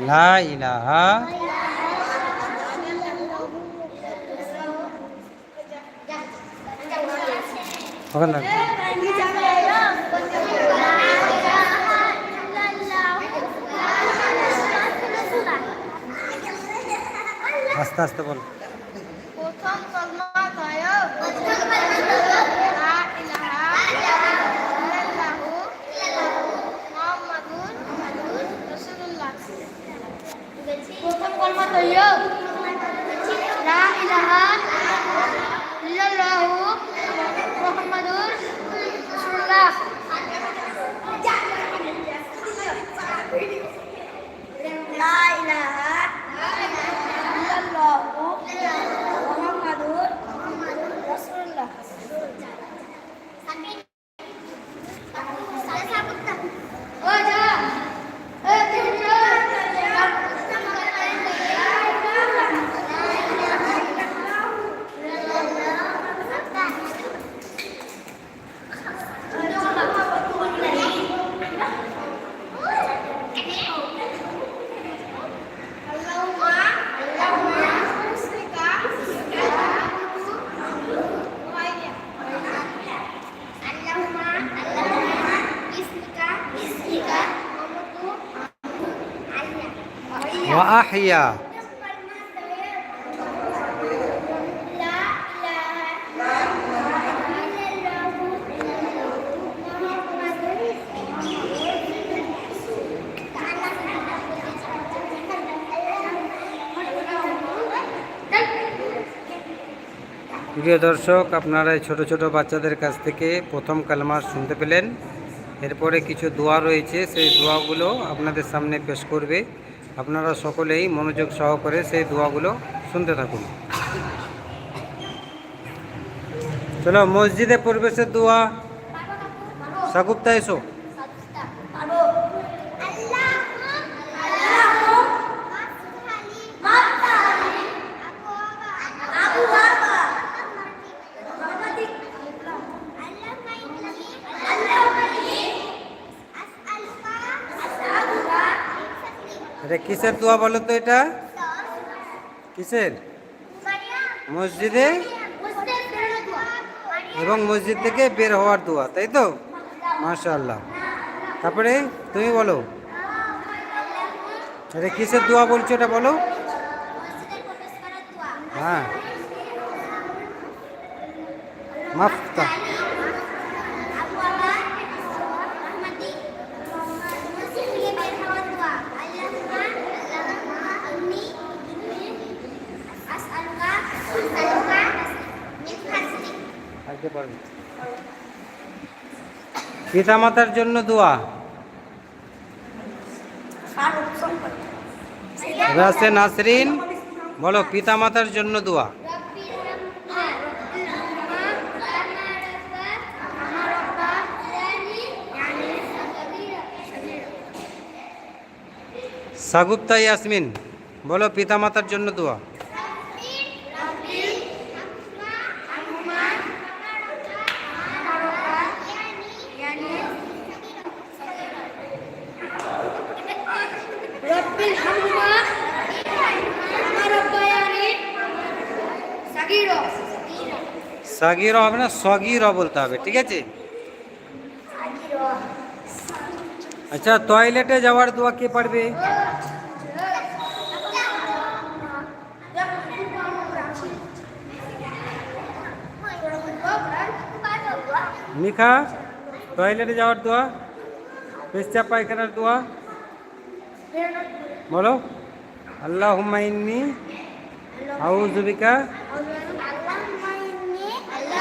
লা ইলাহা ওখানে। আস্তে আস্তে বল প্রথম কলমা গায়ব লা ইলাহা ইল্লাল্লাহু মুহাম্মাদুর রাসূলুল্লাহ প্রথম কলমা তাইয়্যব লা ইলাহা ইল্লাল্লাহু মুহাম্মাদুর রাসূলুল্লাহ লা ইলাহা ইল্লাল্লাহু মুহাম্মাদুর রাসূলুল্লাহ ও যা এ তুই ওয়া আহিয়া প্রিয় দর্শক, আপনারা এই ছোট ছোট বাচ্চাদের কাছ থেকে প্রথম কালমা শুনতে পেলেন। এরপরে কিছু দোয়া রয়েছে, সেই দোয়াগুলো আপনাদের সামনে পেশ করবে। আপনারা সকলেই মনোযোগ সহকারে সেই দোয়াগুলো শুনতে থাকুন। চলো মসজিদে প্রবেশের দোয়া। সাগুপ্তা এসো এটা কিসের দোয়া বলো তো এটা? কিসের? মসজিদে? এবং মসজিদ থেকে বের হওয়ার দোয়া, তাই তো? মাশাআল্লাহ। তারপরে তুমি বলো। এটা কিসের দোয়া বলছো এটা বলো? হ্যাঁ। মাফতা থাকতে পারবে। পিতা মাতার জন্য দোয়া। রাসে নাসরিন, বলো পিতা মাতার জন্য দোয়া। সাগুপ্তা ইয়াসমিন, বলো পিতা মাতার জন্য দোয়া রব্বিল হামমা আমার রব্বায়ানি সাগীরা সাগির হবে না, সগির বলতে হবে, ঠিক আছে? আচ্ছা টয়লেটে যাওয়ার দোয়া কে পারবে? মিখা টয়লেটে যাওয়ার দোয়া? পেশাব পায়খানার দোয়া? বলো। আল্লাহ হুমায়ুন্নি আউজুবিকা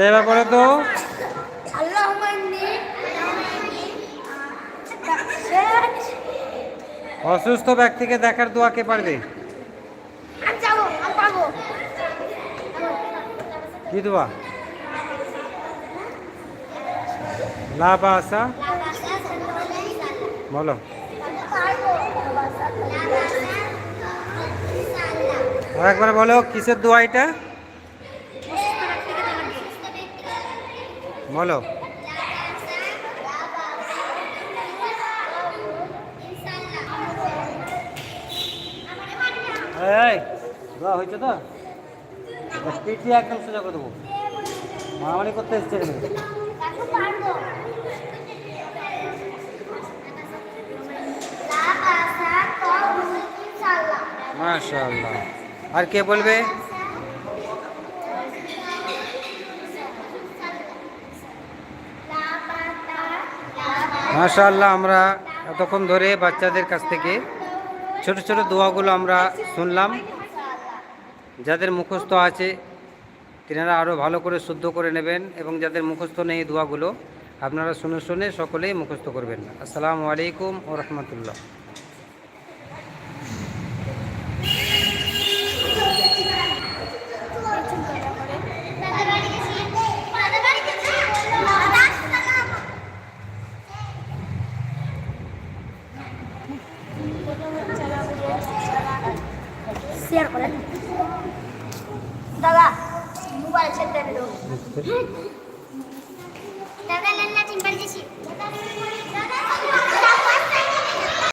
এবার করে তো অসুস্থ ব্যক্তিকে দেখার দোয়া কে পারবে? কি দোয়া? লাভ আসা বলো। একবার বলো কিসের দোয়া এটা? বলো। এই দোয়া হয়েছে তো? একদম সোজা করে দেবো। মারামারি করতে এসছে এখানে। মাশাআল্লাহ। আর কে বলবে? মাশাআল্লাহ, আমরা এতক্ষণ ধরে বাচ্চাদের কাছ থেকে ছোট ছোট দোয়াগুলো আমরা শুনলাম। যাদের মুখস্থ আছে, তেনারা আরও ভালো করে শুদ্ধ করে নেবেন এবং যাদের মুখস্থ নেই দোয়াগুলো আপনারা শুনে শুনে সকলেই মুখস্থ করবেন। আসসালামু আলাইকুম ও রহমতুল্লাহ। শেয়ার করেন। দাদা মোবাইল ছেড়ে দেন।